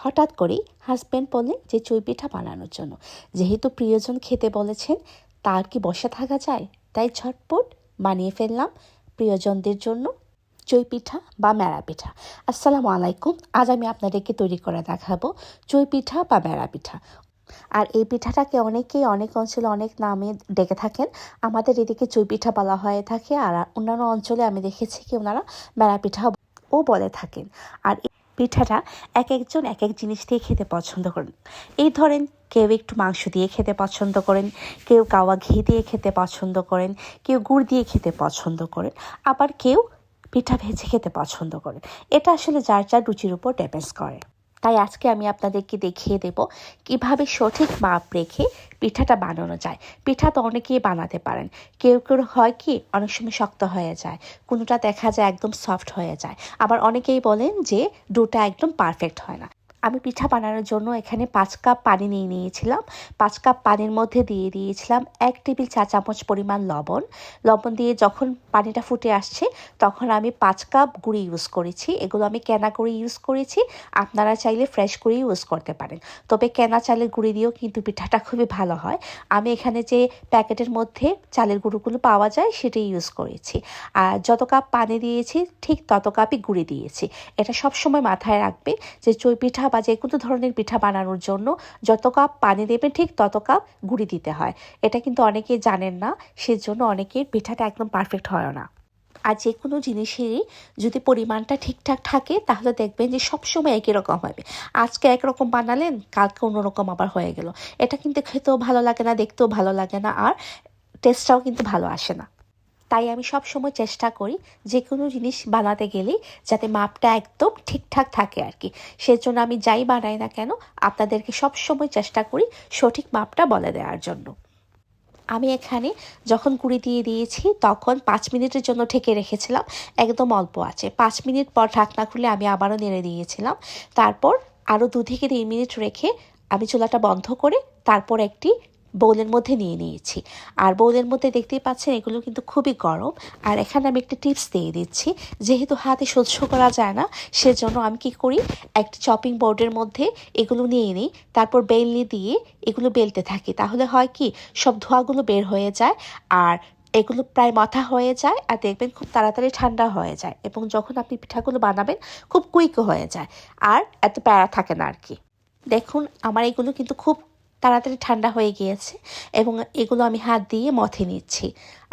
হঠাৎ করেই হাজব্যান্ড বললেন যে, চই পিঠা বানানোর জন্য। যেহেতু প্রিয়জন খেতে বলেছেন, তার কি বসে থাকা যায়? তাই ঝটপট বানিয়ে ফেললাম প্রিয়জনদের জন্য চই পিঠা বা মেরা পিঠা। আসসালামু আলাইকুম। আজ আমি আপনাদেরকে তৈরি করে দেখাবো চই পিঠা বা মেরা পিঠা। আর এই পিঠাটাকে অনেকেই অনেক অঞ্চলে অনেক নামে ডেকে থাকেন। আমাদের এদিকে চই পিঠা বলা হয়ে থাকে। আর অন্যান্য অঞ্চলে আমি দেখেছি কি ওনারা মেরা পিঠা ও বলে থাকেন। আর পিঠাটা এক একজন এক এক জিনিস দিয়ে খেতে পছন্দ করেন। এই ধরেন, কেউ একটু মাংস দিয়ে খেতে পছন্দ করেন, কেউ কাওয়া ঘি দিয়ে খেতে পছন্দ করেন, কেউ গুড় দিয়ে খেতে পছন্দ করেন, আবার কেউ পিঠা ভেজে খেতে পছন্দ করেন। এটা আসলে যার যার রুচির উপর ডিপেন্ডস করে। তাই আজকে আমি আপনাদেরকে দেখিয়ে দেব কীভাবে সঠিক মাপ রেখে পিঠাটা বানানো যায়। পিঠা তো অনেকেই বানাতে পারেন। কেউ কেউ হয় কি, অনেক সময় শক্ত হয়ে যায়, কোনোটা দেখা যায় একদম সফট হয়ে যায়। আবার অনেকেই বলেন যে ডোটা একদম পারফেক্ট হয় না। আমি পিঠা বানানোর জন্য এখানে পাঁচ কাপ পানি নিয়ে নিয়েছিলাম। পাঁচ কাপ পানির মধ্যে দিয়ে দিয়েছিলাম এক টেবিল চা চামচ পরিমাণ লবণ। লবণ দিয়ে যখন পানিটা ফুটে আসছে, তখন আমি পাঁচ কাপ গুঁড়ি ইউজ করেছি। এগুলো আমি কেনা গুঁড়ি ইউজ করেছি। আপনারা চাইলে ফ্রেশ গুঁড়ি ইউজ করতে পারেন। তবে কেনা চালের গুঁড়ি দিয়েও কিন্তু পিঠাটা খুবই ভালো হয়। আমি এখানে যে প্যাকেটের মধ্যে চালের গুঁড়োগুলো পাওয়া যায়, সেটাই ইউজ করেছি। আর যত কাপ পানি দিয়েছি, ঠিক তত কাপই গুঁড়ি দিয়েছি। এটা সবসময় মাথায় রাখবে যে চই পিঠা বা যে কোনো ধরনের পিঠা বানানোর জন্য যত কাপ পানি দেবেন ঠিক তত কাপ গুঁড়ি দিতে হয়। এটা কিন্তু অনেকেই জানেন না, সেজন্য অনেকের পিঠাটা একদম পারফেক্ট হয় না। আর যে কোনো জিনিসেরই যদি পরিমাণটা ঠিকঠাক থাকে, তাহলে দেখবেন যে সবসময় একই রকম হবে। আজকে একরকম বানালেন, কালকে অন্যরকম আবার হয়ে গেল। এটা কিন্তু খেতেও ভালো লাগে না, দেখতেও ভালো লাগে না, আর টেস্টটাও কিন্তু ভালো আসে না। তাই আমি সব সময় চেষ্টা করি যে কোনো জিনিস বানাতে গেলেই যাতে মাপটা একদম ঠিকঠাক থাকে আর কি। সেজন্য আমি যাই বানাই না কেন, আপনাদেরকে সব সময় চেষ্টা করি সঠিক মাপটা বলে দেওয়ার জন্য। আমি এখানে যখন কুড়ি দিয়ে দিয়েছি, তখন পাঁচ মিনিটের জন্য ঢেকে রেখেছিলাম। একদম অল্প আছে। পাঁচ মিনিট পর ঢাকনা খুলে আমি আবারও নেড়ে দিয়েছিলাম। তারপর আরও দু থেকে তিন মিনিট রেখে আমি চুলাটা বন্ধ করে তারপর একটি বোলের মধ্যে নিয়ে নিয়েছি। আর বোলের মধ্যে দেখতেই পাচ্ছেন এগুলো কিন্তু খুবই গরম। আর এখানে আমি একটা টিপস দিয়ে দিচ্ছি, যেহেতু হাতে সহ্য করা যায় না, সেজন্য আমি কি করি, একটা চপিং বোর্ডের মধ্যে এগুলো নিয়ে নিই, তারপর বেলনি দিয়ে এগুলো বেলতে থাকি। তাহলে হয় কি, সব ধোঁয়াগুলো বের হয়ে যায়, আর এগুলো প্রায় মাথা হয়ে যায়, আর দেখবেন খুব তাড়াতাড়ি ঠান্ডা হয়ে যায় এবং যখন আপনি পিঠাগুলো বানাবেন, খুব কুইকও হয়ে যায়, আর এত প্যারা থাকে না আর কি। দেখুন, আমার এগুলো কিন্তু খুব তাড়াতাড়ি ঠান্ডা হয়ে গিয়েছে এবং এগুলো আমি হাত দিয়ে মথে নিচ্ছি।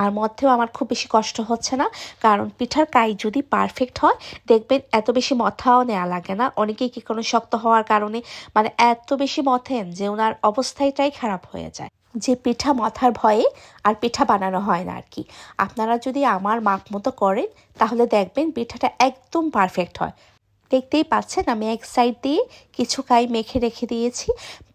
আর মধ্যেও আমার খুব বেশি কষ্ট হচ্ছে না, কারণ পিঠার কাই যদি পারফেক্ট হয়, দেখবেন এত বেশি মথাও নেওয়া লাগে না। অনেকেই কি কোনো শক্ত হওয়ার কারণে মানে এত বেশি মথেন যে ওনার অবস্থাটাই খারাপ হয়ে যায়। যে পিঠা মাথার ভয়ে আর পিঠা বানানো হয় না আর কি আপনারা যদি আমার মাপ মতো করেন, তাহলে দেখবেন পিঠাটা একদম পারফেক্ট হয়। দেখতেই পাচ্ছেন, আমি এক সাইড দিয়ে কিছু কাই মেখে রেখে দিয়েছি।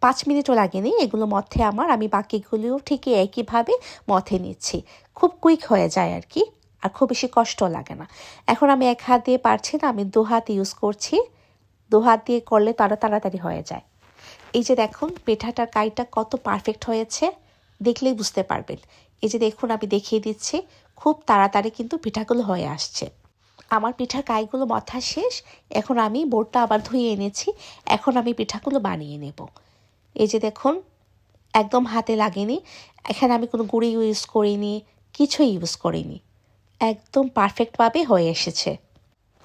পাঁচ মিনিটও লাগেনি, এগুলো মধ্যে আমার, আমি বাকিগুলিও ঠিকই একইভাবে মথে নিচ্ছি। খুব কুইক হয়ে যায় আর কি, আর খুব বেশি কষ্ট লাগে না। এখন আমি এক হাত দিয়ে পারছি না, আমি দু হাত ইউজ করছি। দু হাত দিয়ে করলে তারা তাড়াতাড়ি হয়ে যায়। এই যে দেখুন, পিঠাটার কাইটা কত পারফেক্ট হয়েছে, দেখলেই বুঝতে পারবেন। এই যে দেখুন, আমি দেখিয়ে দিচ্ছি, খুব তাড়াতাড়ি কিন্তু পিঠাগুলো হয়ে আসছে। আমার পিঠার কাইগুলো মথা শেষ, এখন আমি বোর্ডটা আবার ধুয়ে এনেছি, এখন আমি পিঠাগুলো বানিয়ে নেব। এই যে দেখুন, একদম হাতে লাগেনি, এখানে আমি কোনো গুঁড়ি ইউজ করিনি কিছু ইউজ করিনি। একদম পারফেক্টভাবে হয়ে এসেছে।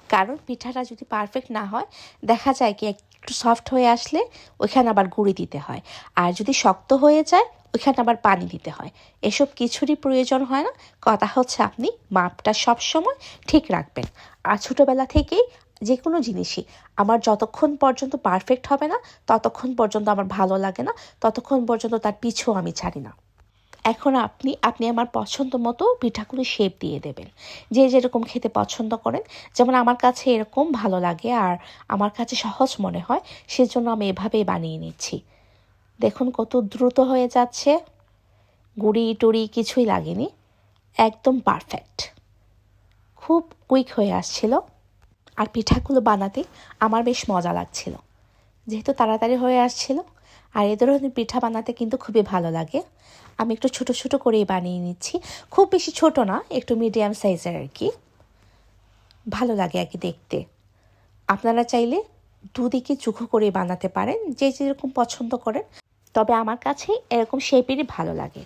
কারণ পিঠাটা যদি পারফেক্ট না হয়, দেখা যায় কি একটু সফট হয়ে আসলে ওইখানে আবার গুঁড়ি দিতে হয়। আর যদি শক্ত হয়ে যায় ওইখানে আবার পানি দিতে হয়। এসব কিছুরই প্রয়োজন হয় না। কথা হচ্ছে আপনি মাপটা সব সময় ঠিক রাখবেন। আর ছোটোবেলা থেকেই যে কোনো জিনিসই, আমার যতক্ষণ পর্যন্ত পারফেক্ট হবে না, ততক্ষণ পর্যন্ত আমার ভালো লাগে না, ততক্ষণ পর্যন্ত তার পিছু আমি ছাড়ি না। এখন আপনি আপনি আমার পছন্দ মতো পিঠাগুলো শেপ দিয়ে দেবেন। যে যেরকম খেতে পছন্দ করেন। যেমন আমার কাছে এরকম ভালো লাগে আর আমার কাছে সহজ মনে হয়, সেজন্য আমি এভাবেই বানিয়ে নিচ্ছি। দেখুন কত দ্রুত হয়ে যাচ্ছে। গুড়ি টুড়ি কিছুই লাগেনি। একদম পারফেক্ট খুব কুইক হয়ে আসছিল। আর পিঠাগুলো বানাতে আমার বেশ মজা লাগছিল। যেহেতু তাড়াতাড়ি হয়ে আসছিল, আর এ ধরনের পিঠা বানাতে কিন্তু খুবই ভালো লাগে। আমি একটু ছোট ছোট করেই বানিয়ে নিচ্ছি। খুব বেশি ছোট না, একটু মিডিয়াম সাইজের আর কি। ভালো লাগে আর কি দেখতে। আপনারা চাইলে দুদিকে চুখো করে বানাতে পারেন। যে যেরকম পছন্দ করেন। তবে আমার কাছে এরকম শেপেরই ভালো লাগে।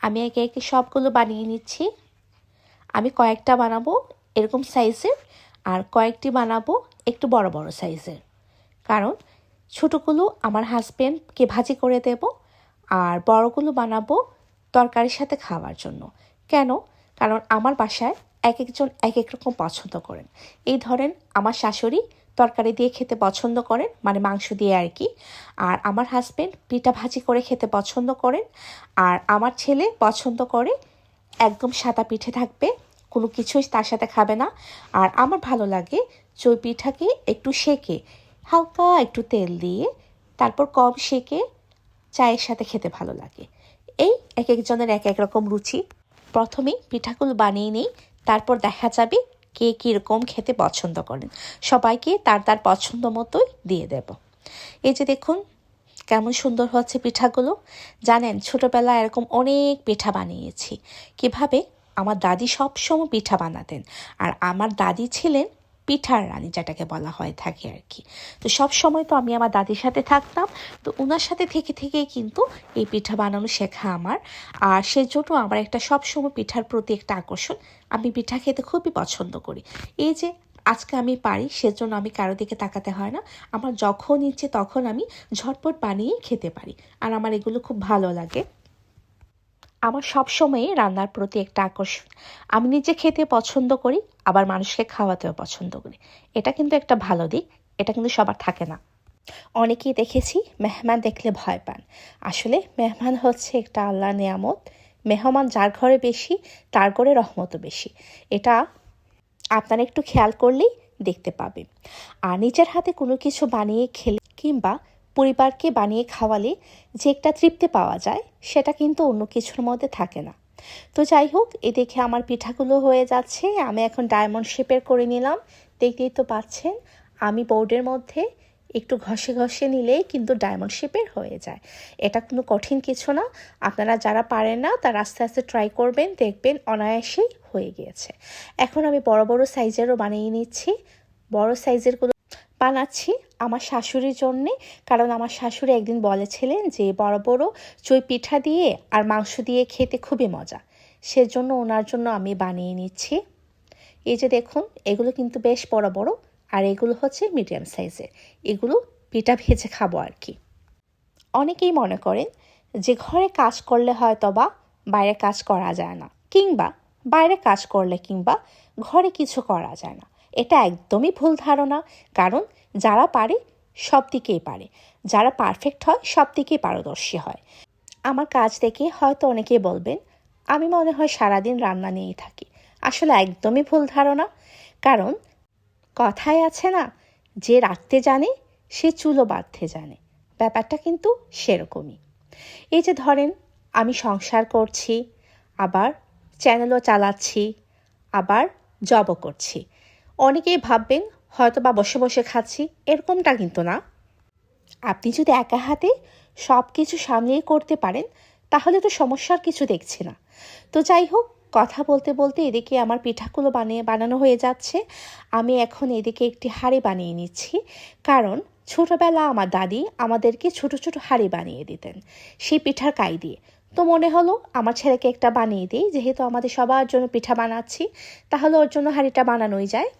আমি একে একে সবগুলো বানিয়ে নিচ্ছি। আমি কয়েকটা বানাবো এরকম সাইজের আর কয়েকটি বানাবো একটু বড় বড় সাইজের। কারণ ছোটোগুলো আমার হাজব্যান্ডকে ভাজি করে দেব আর বড়গুলো বানাবো তরকারির সাথে খাওয়ার জন্য। কেন? কারণ আমার বাসায় এক একজন এক এক রকম পছন্দ করেন। এই ধরেন আমার শাশুড়ি তরকারি দিয়ে খেতে পছন্দ করেন মানে মাংস দিয়ে আর কি। আর আমার হাজব্যান্ড পিঠা ভাজি করে খেতে পছন্দ করেন। আর আমার ছেলে পছন্দ করে একদম সাদা পিঠে থাকবে, কোনো কিছুই তার সাথে খাবে না। আর আমার ভালো লাগে চই পিঠাকে একটু সেকে, হালকা একটু তেল দিয়ে তারপর কম সেকে চায়ের সাথে খেতে ভালো লাগে। এই এক একজনের এক এক রকম রুচি। প্রথমেই পিঠাগুলো বানিয়ে নিই, তারপর দেখা যাবে কে কীরকম খেতে পছন্দ করেন। সবাইকে তার তার পছন্দ মতোই দিয়ে দেব। এই যে দেখুন, কেমন সুন্দর হচ্ছে পিঠাগুলো। জানেন, ছোটোবেলায় এরকম অনেক পিঠা বানিয়েছি। কীভাবে? আমার দাদি সবসময় পিঠা বানাতেন। আর আমার দাদি ছিলেন পিঠার রানী যেটাকে বলা হয় থাকে আর কি। তো সব সময় তো আমি আমার দাদির সাথে থাকতাম। তো ওনার সাথে থেকে থেকেই কিন্তু এই পিঠা বানানো শেখা আমার। আর সেজন্য আমার একটা সবসময় পিঠার প্রতি একটা আকর্ষণ। আমি পিঠা খেতে খুবই পছন্দ করি। এই যে আজকে আমি পারি, সেজন্য আমি কারও দিকে তাকাতে হয় না। আমার যখন ইচ্ছে তখন আমি ঝটপট বানিয়ে খেতে পারি। আর আমার এগুলো খুব ভালো লাগে। আমার সবসময়ই রান্নার প্রতি একটা আকর্ষণ। আমি নিজে খেতে পছন্দ করি, আবার মানুষকে খাওয়াতেও পছন্দ করি। এটা কিন্তু একটা ভালো দিক, এটা কিন্তু সবার থাকে না। অনেকেই দেখেছি মেহমান দেখলে ভয় পান। আসলে মেহমান হচ্ছে একটা আল্লাহ নেয়ামত। মেহমান যার ঘরে বেশি, তার ঘরে রহমতও বেশি। এটা আপনারা একটু খেয়াল করলেই দেখতে পাবেন। আর নিজের হাতে কোনো কিছু বানিয়ে খেলে কিংবা পরিবারকে বানিয়ে খাওয়ালে যে একটা তৃপ্তি পাওয়া যায়, সেটা কিন্তু অন্য কিছুর মধ্যে থাকে না। তো যাই হোক, এ দেখে আমার পিঠাগুলো হয়ে যাচ্ছে। আমি এখন ডায়মন্ড শেপের করে নিলাম। দেখতেই তো পাচ্ছেন, আমি বোর্ডের মধ্যে একটু ঘষে ঘষে নিলেই কিন্তু ডায়মন্ড শেপের হয়ে যায়। এটা কোনো কঠিন কিছু না। আপনারা যারা পারেন না, তারা আস্তে আস্তে ট্রাই করবেন, দেখবেন অনায়াসেই হয়ে গিয়েছে। এখন আমি বড় বড় সাইজেরও বানিয়ে নিচ্ছি। বড় সাইজেরগুলো বানাচ্ছি আমার শাশুড়ির জন্যে। কারণ আমার শাশুড়ি একদিন বলেছিলেন যে, বড় বড় চই পিঠা দিয়ে আর মাংস দিয়ে খেতে খুবই মজা। সেজন্য ওনার জন্য আমি বানিয়ে নিচ্ছি। এই যে দেখুন, এগুলো কিন্তু বেশ বড় বড় আর এগুলো হচ্ছে মিডিয়াম সাইজের। এগুলো পিঠা ভেজে খাব আর কি। অনেকেই মনে করেন যে, ঘরে কাজ করলে হয়তো বা বাইরে কাজ করা যায় না। কিংবা, বাইরে কাজ করলে কিংবা ঘরে কিছু করা যায় না। এটা একদমই ভুল ধারণা। কারণ যারা পারে সব দিকেই পারে। যারা পারফেক্ট হয় সব দিকেই পারদর্শী হয়। আমার কাজ দেখে হয়তো অনেকেই বলবেন, আমি মনে হয় সারাদিন রান্না নিয়েই থাকি। আসলে একদমই ভুল ধারণা। কারণ কথায় আছে না, যে রাখতে জানে, সে চুলো বাঁধতে জানে। ব্যাপারটা কিন্তু সেরকমই। এই যে ধরেন, আমি সংসার করছি, আবার চ্যানেলও চালাচ্ছি, আবার জবও করছি। অনেকেই ভাববেন হয়তো বা বসে বসে খাচ্ছি, এরকমটা কিন্তু না। আপনি যদি একা হাতে সব কিছু সামলিয়ে করতে পারেন, তাহলে তো সমস্যার কিছু দেখছি না। তো যাই হোক, কথা বলতে বলতে এদিকে আমার পিঠাগুলো বানিয়ে বানানো হয়ে যাচ্ছে। আমি এখন এদিকে একটি হাঁড়ি বানিয়ে নিচ্ছি। কারণ ছোটোবেলা আমার দাদি আমাদেরকে ছোট ছোট হাঁড়ি বানিয়ে দিতেন, সেই পিঠার কাই দিয়ে। তো মনে হলো আমার ছেলেকে একটা বানিয়ে দিই, যেহেতু আমাদের সবার জন্য পিঠা বানাচ্ছি, তাহলে ওর জন্য হাঁড়িটা বানানোই যায়।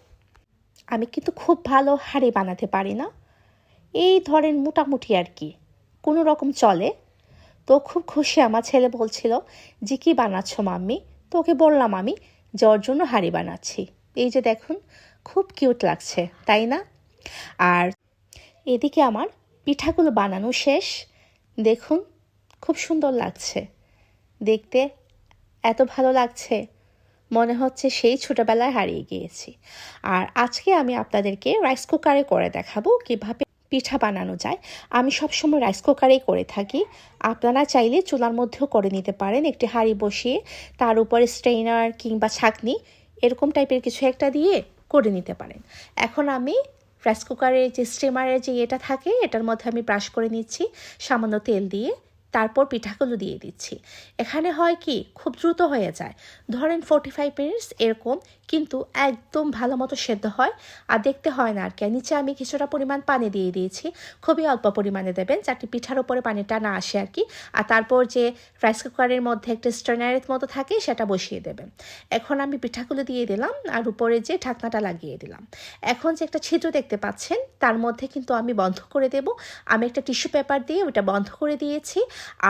আমি কিন্তু খুব ভালো হাঁড়ি বানাতে পারি না। এই ধরেন মোটামুটি আর কি। কোনো রকম চলে। তো খুব খুশি আমার ছেলে বলছিল যে, কী বানাচ্ছ মাম্মি? তো ওকে বললাম আমি যে, ওর জন্য হাঁড়ি বানাচ্ছি। এই যে দেখুন, খুব কিউট লাগছে, তাই না? আর এদিকে আমার পিঠাগুলো বানানো শেষ। দেখুন, খুব সুন্দর লাগছে। দেখতে এত ভালো লাগছে। মনে হচ্ছে সেই ছোটোবেলায় হারিয়ে গিয়েছি। আর আজকে আমি আপনাদেরকে রাইস কুকারে করে দেখাবো কীভাবে পিঠা বানানো যায়। আমি সবসময় রাইস কুকারেই করে থাকি। আপনারা চাইলে চুলার মধ্যেও করে নিতে পারেন একটি হাঁড়ি বসিয়ে, তার উপরে স্ট্রেইনার কিংবা ছাকনি এরকম টাইপের কিছু একটা দিয়ে করে নিতে পারেন। এখন আমি রাইস কুকারের যে স্টিমারের যে এটা থাকে, এটার মধ্যে আমি ব্রাশ করে নিচ্ছি। সামান্য তেল দিয়ে তারপর পিঠাগুলো দিয়ে দিচ্ছি। এখানে হয় কি, খুব দ্রুত হয়ে যায়। ধরেন ফোর্টি ফাইভ মিনিটস এরকম, কিন্তু একদম ভালো মতো সেদ্ধ হয় আর দেখতে হয় না আর কি। নিচে আমি কিছুটা পরিমাণ পানি দিয়ে দিয়েছি। খুবই অল্প পরিমাণে দেবেন যাতে পিঠার উপরে পানিটা না আসে আর কি। আর তারপর যে রাইস কুকারের মধ্যে একটা স্ট্রেনারের মতো থাকে, সেটা বসিয়ে দেবেন। এখন আমি পিঠাগুলো দিয়ে দিলাম আর উপরে যে ঢাকনাটা লাগিয়ে দিলাম। এখন যে একটা ছিদ্র দেখতে পাচ্ছেন, তার মধ্যে কিন্তু আমি বন্ধ করে দেব। আমি একটা টিস্যু পেপার দিয়ে ওটা বন্ধ করে দিয়েছি।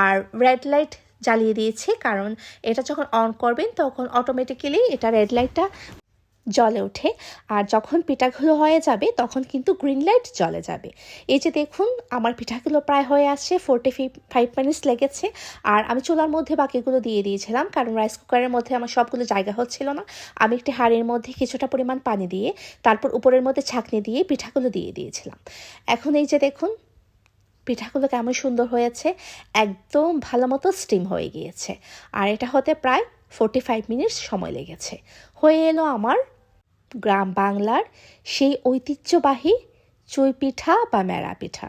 আর রেড লাইট জ্বালিয়ে দিয়েছি, কারণ এটা যখন অন করবেন তখন অটোমেটিক্যালি এটা রেড লাইটটা জলে ওঠে। আর যখন পিঠাগুলো হয়ে যাবে তখন কিন্তু গ্রিন লাইট জলে যাবে। এই যে দেখুন, আমার পিঠাগুলো প্রায় হয়ে আসছে ফোরটি ফাইভ মিনিটস লেগেছে। আর আমি চুলার মধ্যে বাকিগুলো দিয়ে দিয়েছিলাম, কারণ রাইস কুকারের মধ্যে আমার সবগুলো জায়গা হচ্ছিল না। আমি একটি হাঁড়ির মধ্যে কিছুটা পরিমাণ পানি দিয়ে, তারপর উপরের মধ্যে ছাঁকনি দিয়ে পিঠাগুলো দিয়ে দিয়েছিলাম। এখন এই যে দেখুন পিঠাগুলো কেমন সুন্দর হয়েছে, একদম ভালো মতো স্টিম হয়ে গিয়েছে। আর এটা হতে প্রায় ফোরটি ফাইভ মিনিটস সময় লেগেছে। হয়ে এলো আমার গ্রাম বাংলার সেই ঐতিহ্যবাহী চুই পিঠা বা মেরা পিঠা।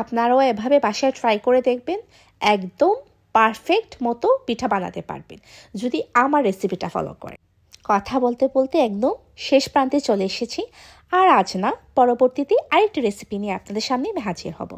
আপনারাও এভাবে বাসায় ট্রাই করে দেখবেন, একদম পারফেক্ট মতো পিঠা বানাতে পারবেন, যদি আমার রেসিপিটা ফলো করেন। কথা বলতে বলতে একদম শেষ প্রান্তে চলে এসেছি। আর আজ না, পরবর্তীতে আরেকটি রেসিপি নিয়ে আপনাদের সামনে হাজির হব।